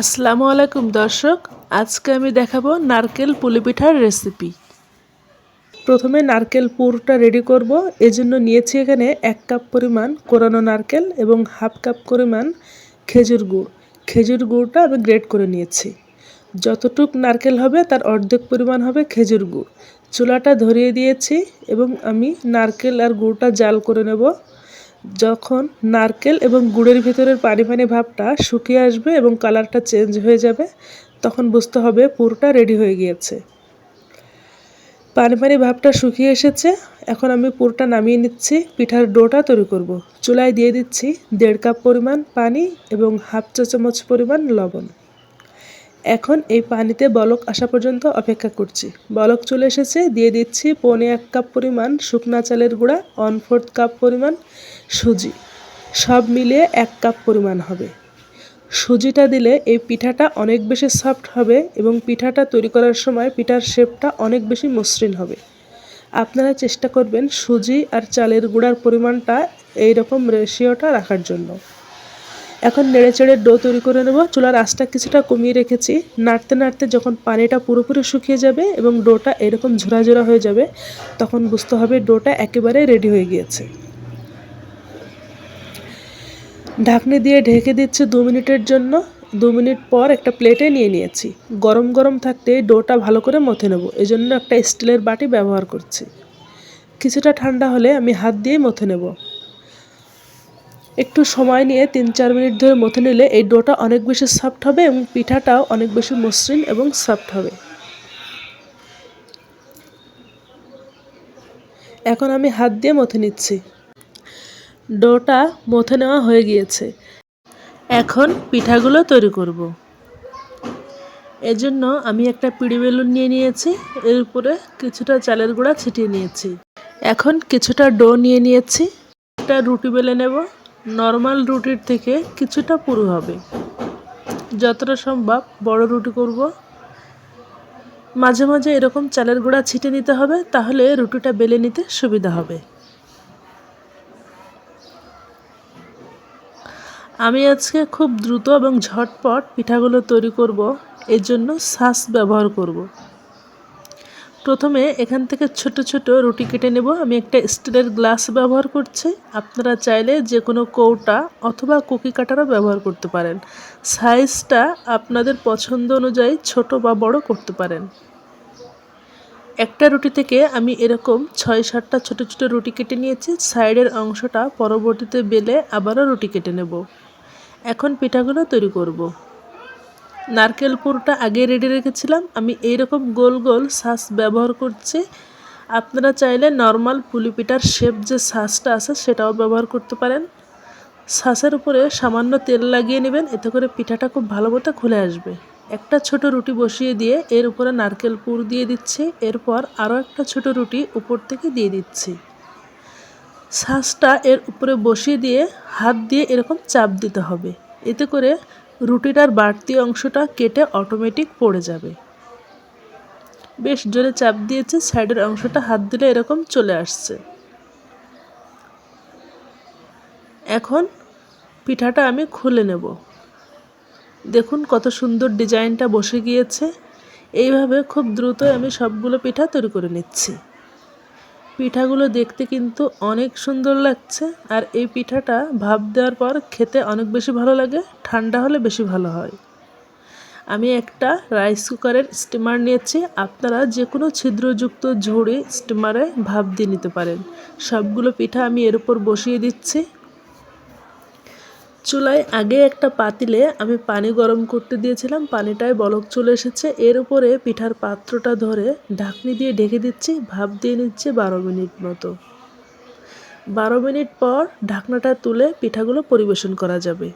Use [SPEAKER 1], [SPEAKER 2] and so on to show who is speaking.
[SPEAKER 1] আসসালামু আলাইকুম, দর্শক। আজকে আমি দেখাবো নারকেল পুলি পিঠার রেসিপি। প্রথমে নারকেল পুরটা রেডি করব। এজন্য নিয়েছি এখানে এক কাপ পরিমাণ কোরানো নারকেল এবং হাফ কাপ পরিমাণ খেজুর গুড়। খেজুর গুড়টা আমি গ্রেট করে নিয়েছি। যতটুক নারকেল হবে, তার অর্ধেক পরিমাণ হবে খেজুর গুড়। চুলাটা ধরিয়ে দিয়েছি এবং আমি নারকেল আর গুড়টা জাল করে নেব। যখন নারকেল এবং গুড়ের ভিতরের পানি পানি ভাবটা শুকিয়ে আসবে এবং কালারটা চেঞ্জ হয়ে যাবে, তখন বুঝতে হবে পুরটা রেডি হয়ে গিয়েছে পানি পানি ভাবটা শুকিয়ে এসেছে, এখন আমি পুরটা নামিয়ে নিচ্ছি, পিঠার ডোটা তৈরি করব। চুলায় দিয়ে দিচ্ছি দেড় কাপ পরিমাণ পানি এবং হাফ চা চামচ পরিমাণ লবণ এখন এই পানিতে বলক আসা পর্যন্ত অপেক্ষা করছি। বলক চলে এসেছে, দিয়ে দিচ্ছি পৌনে এক কাপ পরিমাণ শুকনা চালের গুঁড়া ওয়ান ফোর্থ কাপ পরিমাণ সুজি। সব মিলিয়ে এক কাপ পরিমাণ হবে। সুজিটা দিলে এই পিঠাটা অনেক বেশি সফট হবে এবং পিঠাটা তৈরি করার সময় পিঠার শেপটা অনেক বেশি মসৃণ হবে। আপনারা চেষ্টা করবেন সুজি আর চালের গুঁড়ার পরিমাণটা এই রকম রেশিওটা রাখার জন্য। এখন নেড়ে চেড়ে ডো তৈরি করে নেব। চুলার আঁচটা কিছুটা কমিয়ে রেখেছি। নাড়তে নাড়তে যখন পানিটা পুরোপুরি শুকিয়ে যাবে এবং ডোটা এরকম ঝোরা ঝোরা হয়ে যাবে, তখন বুঝতে হবে ডোটা একেবারে রেডি হয়ে গিয়েছে। ঢাকনি দিয়ে ঢেকে দিচ্ছে দু মিনিটের জন্য। দু মিনিট পর একটা প্লেটে নিয়ে নিয়েছি। গরম গরম থাকতে ডোটা ভালো করে মথে নেব। এই জন্য একটা স্টিলের বাটি ব্যবহার করছি। কিছুটা ঠান্ডা হলে আমি হাত দিয়ে মথে নেব। একটু সময় নিয়ে তিন চার মিনিট ধরে মথে নিলে এই ডোটা অনেক বেশি সফট হবে এবং পিঠাটাও অনেক বেশি মসৃণ এবং সফট হবে। এখন আমি হাত দিয়ে মথে নিচ্ছি। ডোটা মথে নেওয়া হয়ে গিয়েছে। এখন পিঠাগুলো তৈরি করব। এজন্য আমি একটা পিড়ি বেলুন নিয়ে নিয়েছি, এর উপরে কিছুটা চালের গুঁড়া ছিটিয়ে নিয়েছি। এখন কিছুটা ডো নিয়ে নিয়েছি, একটা রুটি বেলে নেব। নর্মাল রুটির থেকে কিছুটা পুরু হবে। যতটা সম্ভব বড় রুটি করব। মাঝে মাঝে এরকম চালের গুঁড়া ছিটে নিতে হবে, তাহলে রুটিটা বেলে নিতে সুবিধা হবে। আমি আজকে খুব দ্রুত এবং ঝটপট পিঠাগুলো তৈরি করব, এর জন্য সাস ব্যবহার করব। প্রথমে এখান থেকে ছোট ছোট রুটি কেটে নেব। আমি একটা স্টিলের গ্লাস ব্যবহার করছি। আপনারা চাইলে যে কোনো কৌটা অথবা কুকি কাটারও ব্যবহার করতে পারেন। সাইজটা আপনাদের পছন্দ অনুযায়ী ছোট বা বড় করতে পারেন। একটা রুটি থেকে আমি এরকম ছয় সাতটা ছোট ছোট রুটি কেটে নিয়েছি। সাইডের অংশটা পরবর্তীতে বেলে আবারও রুটি কেটে নেব। এখন পিঠাগুলো তৈরি করব। নারকেল পুরটা আগে রেডি রেখেছিলাম। আমি এইরকম গোল গোল সাস ব্যবহার করছি। আপনারা চাইলে নর্মাল পুলি পিঠার শেপ যে সাসটা আছে, সেটাও ব্যবহার করতে পারেন। সাসের উপরে সামান্য তেল লাগিয়ে নেবেন, এতে করে পিঠাটা খুব ভালো মতো খুলে আসবে। একটা ছোট রুটি বসিয়ে দিয়ে এর উপরে নারকেল পুর দিয়ে দিচ্ছি। এরপর আরও একটা ছোট রুটি উপর থেকে দিয়ে দিচ্ছি। শ্বাসটা এর উপরে বসিয়ে দিয়ে হাত দিয়ে এরকম চাপ দিতে হবে। এতে করে রুটিটার বাড়তি অংশটা কেটে অটোমেটিক পড়ে যাবে। বেশ জোরে চাপ দিয়েছে সাইডের অংশটা হাত দিলে এরকম চলে আসছে। এখন পিঠাটা আমি খুলে নেব। দেখুন কত সুন্দর ডিজাইনটা বসে গিয়েছে। এইভাবে খুব দ্রুত আমি সবগুলো পিঠা তৈরি করে নিচ্ছি। পিঠাগুলো দেখতে কিন্তু অনেক সুন্দর লাগছে, আর এই পিঠাটা ভাপ দেওয়ার পর খেতে অনেক বেশি ভালো লাগে, ঠান্ডা হলে বেশি ভালো হয়। আমি একটা রাইস কুকারের স্টিমার নিয়েছি, আপনারা যে কোনো ছিদ্রযুক্ত ঝুড়ি স্টিমারে ভাপ দিয়ে নিতে পারেন। সবগুলো পিঠা আমি এর উপর বসিয়ে দিচ্ছি। চুলায় আগে একটা পাতিলে আমি পানি গরম করতে দিয়েছিলাম, পানিটায় বলক চলে এসেছে। এর উপরে পিঠার পাত্রটা ধরে ঢাকনি দিয়ে ঢেকে দিচ্ছি, ভাপ দিয়ে নিচ্ছে বারো মিনিট মতো। বারো মিনিট পর ঢাকনাটা তুলে পিঠাগুলো পরিবেশন করা যাবে।